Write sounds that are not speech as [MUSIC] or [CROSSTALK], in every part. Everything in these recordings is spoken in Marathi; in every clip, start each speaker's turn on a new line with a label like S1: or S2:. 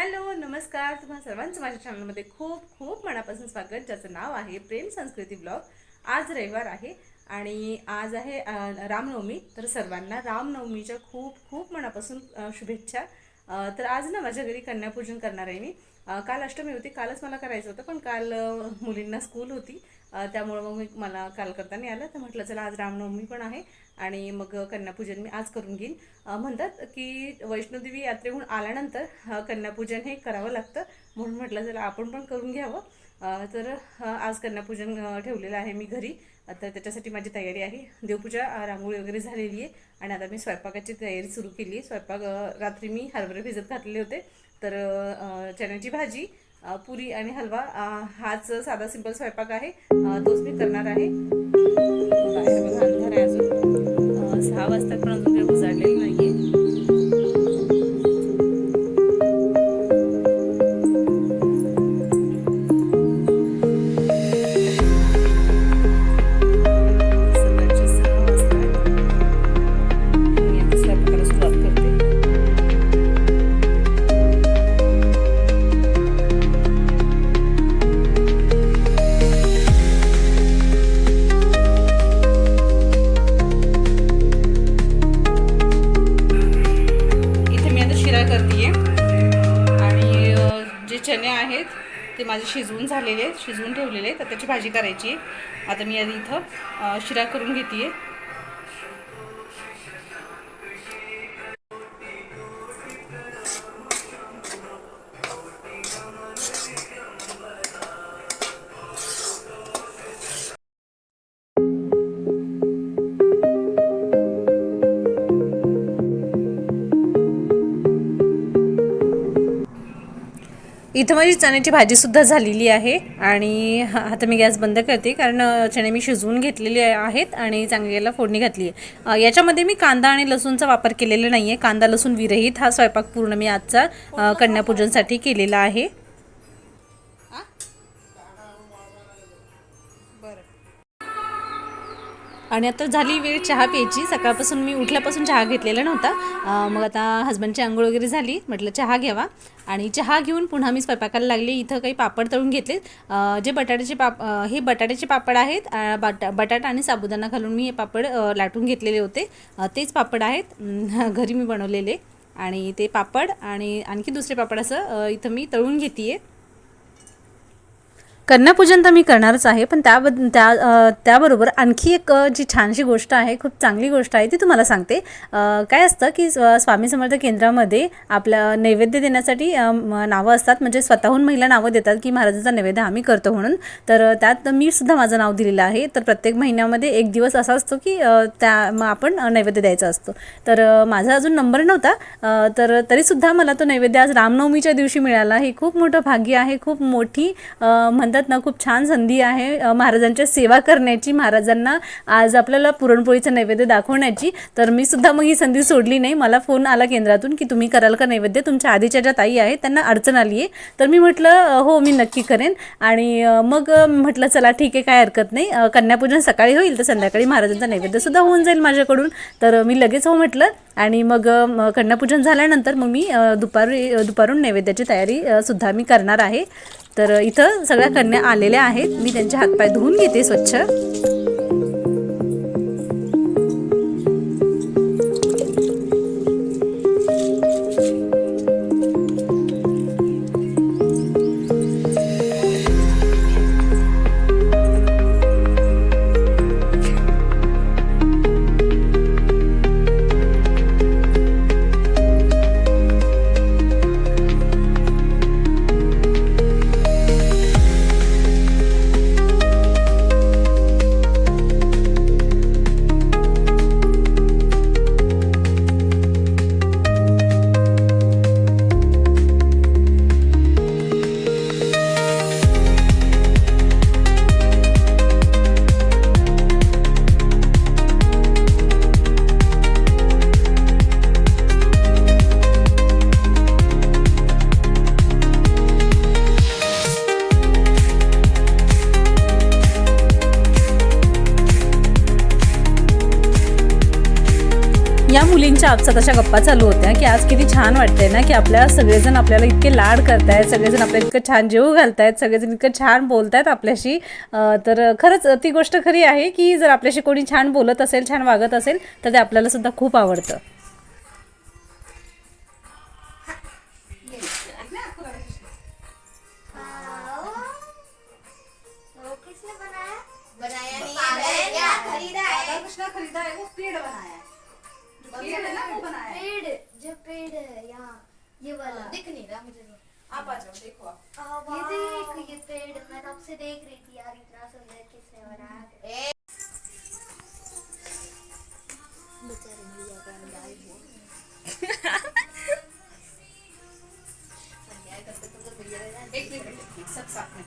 S1: हॅलो नमस्कार. तुम्हा सर्वांचं माझ्या चॅनलमध्ये खूप खूप मनापासून स्वागत. ज्याचं नाव आहे प्रेम संस्कृती ब्लॉग. आज रविवार आहे आणि आज आहे रामनवमी. तर सर्वांना रामनवमीच्या खूप खूप मनापासून शुभेच्छा. तर आज ना माझ्या घरी कन्यापूजन करणार आहे मी. काल अष्टमी होती. कालच मला करायचं होतं पण काल मुलींना स्कूल होती. त्यामुळं मग मी मला काल करता नाही आलं तर म्हटलं चला आज रामनवमी पण आहे आणि मग कन्यापूजन मी आज करून घेईन. म्हणतात की वैष्णोदेवी यात्रेहून आल्यानंतर कन्यापूजन हे करावं लागतं. म्हणून म्हटलं चला आपण पण करून घ्यावं. तर आज कन्यापूजन ठेवलेलं आहे मी घरी. तर त्याच्यासाठी माझी तयारी आहे. देवपूजा रांगोळी वगैरे झालेली आहे आणि आता मी स्वयंपाकाची तयारी सुरू केली आहे. स्वयंपाक रात्री मी हरभरे भिजत घातलेले होते. तर चण्याची भाजी पुरी आणि हलवा. हाच साधा सिंपल स्वयंपाक आहे. तोच मी करणार आहे. बाहेर बघा अंधार आहे अजून. सहा वाजता शिजवून ठेवलेले आहेत. तर त्याची भाजी करायची आहे. आता मी आधी इथं शिरा करून घेते आहे इथं माझी चण्याची भाजीसुद्धा झालेली आहे आणि हा- आता मी गॅस बंद करते कारण चणे मी शिजवून घेतलेले आहेत आणि चांगल्याला फोडणी घातली आहे. याच्यामध्ये मी कांदा आणि लसूणचा वापर केलेला नाही आहे कांदा लसूण विरहित हा स्वयंपाक पूर्ण मी आजचा कन्यापूजनसाठी केलेला आहे. आणि आता झाली वेळ चहा प्यायची. सकाळपासून मी उठल्यापासून चहा घेतलेला नव्हता. मग आता हस्बंडची आंघोळ वगैरे झाली. म्हटलं चहा घ्यावा. आणि चहा घेऊन पुन्हा मी स्वयंपाकाला लागले. इथं काही पापड तळून घेतले. जे बटाट्याचे पाप हे बटाट्याचे पापड आहेत. बटा बटाटा आणि साबुदाणा घालून मी हे पापड लाटून घेतलेले होते. तेच पापड आहेत. [LAUGHS] घरी मी बनवलेले. आणि ते पापड आणि आणखी दुसरे पापड असं इथं मी तळून घेते आहे कन्यापूजन तर मी करणारच आहे पण त्याबद त्या त्याबरोबर आणखी एक जी छानशी गोष्ट आहे खूप चांगली गोष्ट आहे ती तुम्हाला सांगते. काय असतं की स्वामी समर्थ केंद्रामध्ये आपल्या नैवेद्य देण्यासाठी नावं असतात. म्हणजे स्वतःहून महिला नावं देतात की महाराजांचा नैवेद्य आम्ही करतो म्हणून. तर त्यात मी सुद्धा माझं नाव दिलेलं आहे. तर प्रत्येक महिन्यामध्ये एक दिवस असा असतो की त्या मग आपण नैवेद्य द्यायचा असतो. तर माझा अजून नंबर नव्हता तर तरीसुद्धा मला तो नैवेद्य आज रामनवमीच्या दिवशी मिळाला हे खूप मोठं भाग्य आहे खूप मोठी म्हणतात म्हणतात ना खूप छान संधी आहे महाराजांच्या सेवा करण्याची महाराजांना आज आपल्याला पुरणपोळीचं नैवेद्य दाखवण्याची. तर मी सुद्धा मग ही संधी सोडली नाही. मला फोन आला केंद्रातून की तुम्ही कराल का नैवेद्य? तुमच्या आधीच्या ज्या ताई आहेत त्यांना अडचण आली आहे. तर मी म्हटलं हो मी नक्की करेन. आणि मग म्हटलं चला ठीक आहे काय हरकत नाही. कन्यापूजन सकाळी होईल तर संध्याकाळी महाराजांचा नैवेद्यसुद्धा होऊन जाईल माझ्याकडून. तर मी लगेच हो म्हटलं. आणि मग कन्यापूजन झाल्यानंतर मग मी दुपारी दुपारून नैवेद्याची तयारी सुद्धा मी करणार आहे. तर इथं सगळ्या कन्या आलेल्या आहेत. मी त्यांचे हातपाय धुवून घेते स्वच्छ. आमच्या आपसात अशा गप्पा चालू होत्या की आज किती छान वाटतंय ना की आपल्या सगळेजण आपल्याला इतके लाड करतायत सगळेजण आपल्याला इतकं छान जेव घालतायत सगळेजण इतकं छान बोलतायत आपल्याशी. तर खरंच ती गोष्ट खरी आहे की जर आपल्याशी कोणी छान बोलत असेल छान वागत असेल तर ते आपल्याला सुद्धा खूप आवडतं.
S2: एक मिनट एक सब साथ में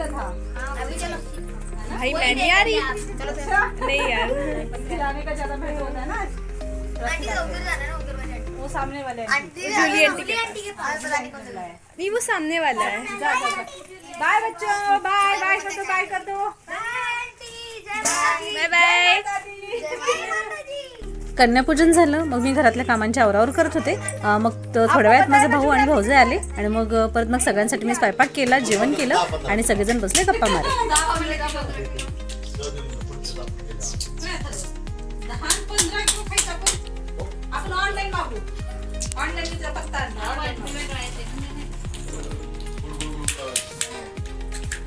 S2: का
S3: था। अभी चलो।
S4: भाई मैं नहीं आ रही
S2: अच्छा।
S4: नहीं यार।
S2: खिलाने का ज्यादा महत्त्व होता है ना।
S3: आंटी तो उधर जाना है ना उधर वाले आंटी।
S2: वो सामने वाले
S3: आंटी।
S4: जूली आंटी के
S3: आंटी के पास। पता नहीं कौन सा है।
S4: नहीं वो सामने वाला है।
S2: बाय बच्चों। बाय बाय कर दो बाय कर दो।
S3: आंटी। जय माता दी।
S4: बाय बाय
S3: जय माता दी।
S1: कन्यापूजन झालं. मग मी घरातल्या कामांची आवरावर करत होते. मग थोड्या वेळात माझा भाऊ आणि भाऊजे आले. आणि मग परत मग सगळ्यांसाठी मी स्वयंपाक केला जेवण केलं. आणि सगळेजण बसले गप्पा मारत.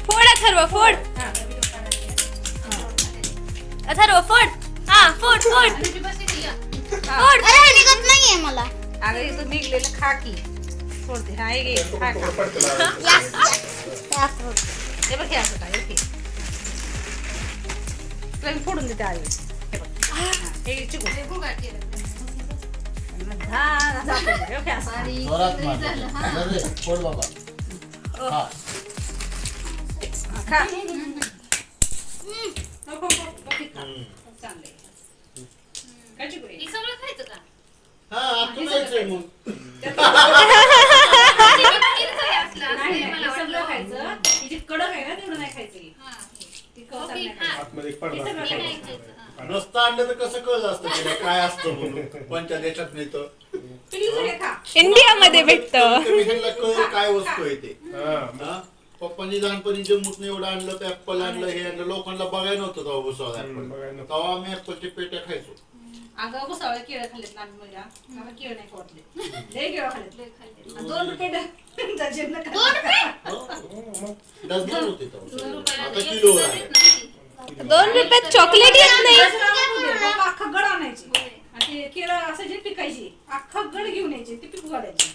S4: फोड अथर्व फोड. अथर्व फोड. हा फोड फोड.
S3: अरे निघत नाहीये मला
S2: अगं इथं निघलेलं खा की सोडते हा हे खा खा हे बघ हे असं हे. तुला मी फोडून देते आई हे बघ हा, हे घे चिकू हा, असं आपण करू. हे घे असं.
S5: जोरात मार. अरे, फोड बाबा. हा.
S2: खा नको, नको, नको, खा. चांगलं आहे. काय?
S5: हा, जायचंय मग.
S2: नाही, सगळं खायचं ही जी कडक आहे ना तेवढं नाही खायचं ही. ती कवचात नाही खायचं. हे खायचं.
S5: नसतं आणलं तर कसं कळलं असतं काय असतं म्हणून कोणत्या देशात मिळतं
S2: पिलीचं खा
S4: इंडियामध्ये भेटत
S5: कमी ह्यांना कळलं काय वस्तू आहे ते हा? पप्पांनी लहानपणी जम्मूतनं एवढं आणलं तर ऍपल आणलं हे आणलं लोकांना बघायला नव्हतं तेव्हा भुसावळ ऍपल तेव्हा आम्ही ऍपलच्या पेट्या खायचो
S2: अगं घुसावळे केळं खाल्लेत लहान मुलगा. मला केळं नाही वाटले लय केळं खाल्लेत. आणि दोन रुपये ड- [LAUGHS] खाल्ले.
S5: हो? डझनावर होते तेव्हा. आता किलोवर आहे.
S4: दोन रुपयात चॉकलेट येत नाही.
S1: बाबा अख्खा गड आणायची. आणि ते केळं असं जे पिकायची अख्खा गड घेऊन यायचे ते पिकू घालायचे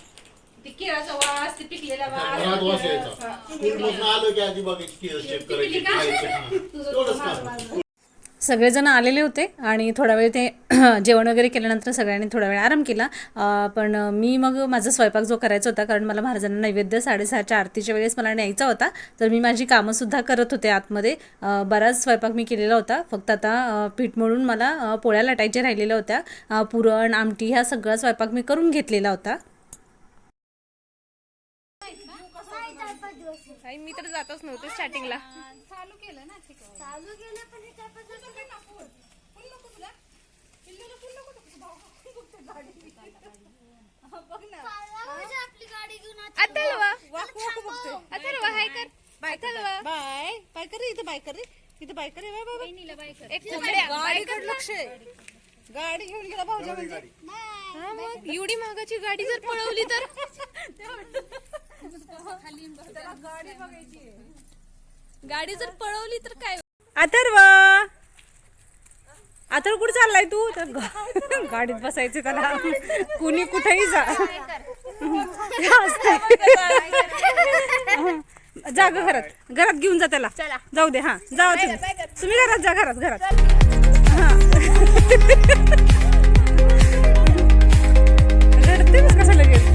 S1: ते केळाचा वास ते पिकलेला
S5: घरात वास यायचा.
S1: वास
S5: स्कूल मधून आलो की आधी बघायची केळं चेक करायची खायचे. हा. एवढंच काम
S3: सगळेजण आलेले होते आणि थोडा वेळ ते [CLEARS THROAT] जेवण वगैरे केल्यानंतर सगळ्यांनी थोडा वेळ आराम केला. पण मी मग माझा स्वयंपाक जो करायचा होता कारण मला महाराजांना नैवेद्य साडेसहाच्या आरतीच्या वेळेस मला न्यायचा होता तर मी माझी कामंसुद्धा करत होते आतमध्ये. बराच स्वयंपाक मी केलेला होता. फक्त आता पीठ मळून मला पोळ्या लाटायच्या राहिलेल्या होत्या. पुरण आमटी ह्या सगळा स्वयंपाक मी करून घेतलेला होता.
S4: आई, मी तर जातच नव्हते स्टार्टिंगला
S2: चालू केलं पण हे चार पाच दिवस आपली गाडी घेऊन आता.
S4: अथर्व अथर्व हाय कर. अथर्व
S1: बाय. बाय कर रे, इथं बाय कर रे. इथं बाय कर रे, बाय बाय बाय.
S4: एक कोंबड्या
S1: गाडीकडे लक्ष आहे. गाडी घेऊन गेला भाऊजा म्हणजे
S4: हा मग? एवढी महागाची गाडी जर पळवली तर? [LAUGHS] गाडी जर पळवली तर काय?
S3: अथर्व! अथर्व कुठे चाललाय तू? तर गाडीत बसायचं त्याला कुणी कुठेही जा. जा घरात. घरात घेऊन जा त्याला. जाऊ दे हा. जावा तुम्ही. तुम्ही घरात जा घरात घरात. हा. रडते कसं लगेच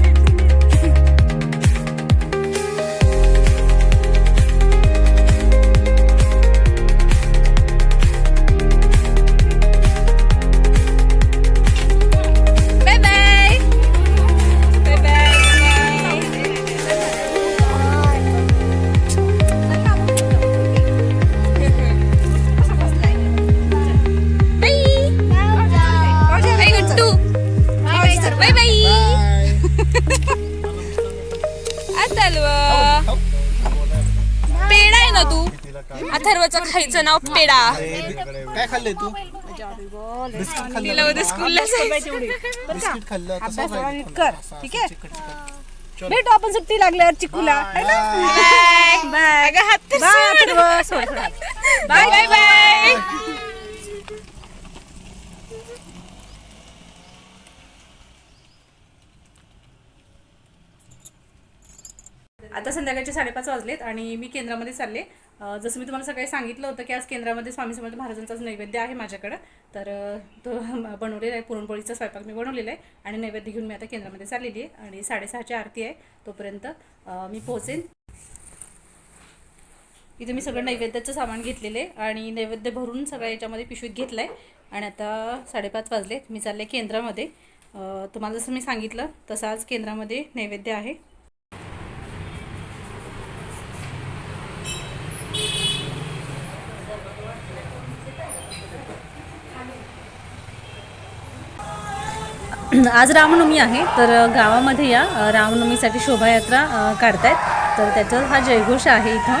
S4: ना तू? अथर्वचं खायचं नाव पेडा
S6: काय खाल्लंय तू? खाल्लं
S4: तिला उद्या स्कूलला
S6: बिस्किट खाल्लं तसं
S1: कर ठीक आहे? भेटू आपण सुट्टी लागल्यावर चिकूला है?
S4: बाय.
S1: बाय
S4: बाय बाय
S3: आता संध्याकाळचे साडेपाच वाजलेत आणि मी केंद्रामध्ये चालले. जसं मी तुम्हाला सकाळी सांगितलं होतं की आज केंद्रामध्ये स्वामी समर्थ महाराजांचाच नैवेद्य आहे माझ्याकडं. तर तो [LAUGHS] बनवलेला आहे पुरणपोळीचा स्वयंपाक मी बनवलेला आहे आणि नैवेद्य घेऊन मी आता केंद्रामध्ये चाललेली आहे आणि साडेसहाची आरती आहे तोपर्यंत मी पोहोचेन. इथे मी सगळं नैवेद्याचं सामान घेतलेलं आहे आणि नैवेद्य भरून सगळं याच्यामध्ये पिशवीत घेतलं आहे आणि आता साडेपाच वाजले मी चालले केंद्रामध्ये. तुम्हाला जसं मी सांगितलं तसं आज केंद्रामध्ये नैवेद्य आहे. [CLEARS THROAT] आज रामनवमी आहे तर गावामध्ये या रामनवमीसाठी शोभायात्रा काढतायत. तर त्याचा हा जयघोष आहे इथं.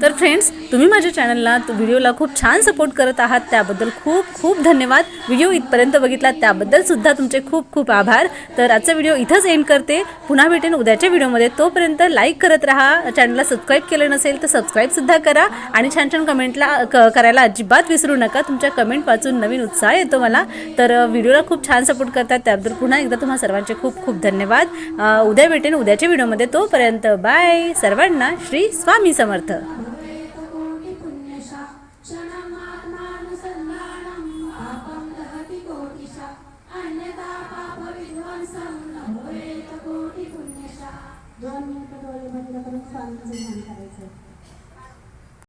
S1: तर फ्रेंड्स तुम्ही माझ्या चॅनलला व्हिडिओला खूप छान सपोर्ट करत आहात त्याबद्दल खूप खूप धन्यवाद. व्हिडिओ इथपर्यंत बघितला त्याबद्दलसुद्धा तुमचे खूप खूप आभार. तर आजचा व्हिडिओ इथंच एंड करते. पुन्हा भेटेन उद्याच्या व्हिडिओमध्ये. तोपर्यंत लाईक करत राहा. चॅनलला सबस्क्राईब केलं नसेल तर सबस्क्राईबसुद्धा करा. आणि छान छान कमेंटला क करायला अजिबात विसरू नका. तुमच्या कमेंट वाचून नवीन उत्साह येतो मला. तर व्हिडिओला खूप छान सपोर्ट करतात त्याबद्दल पुन्हा एकदा तुम्हा सर्वांचे खूप खूप धन्यवाद. उद्या भेटेन उद्याच्या व्हिडिओमध्ये. तोपर्यंत बाय सर्वांना श्री स्वामी समर्थ.
S7: दोन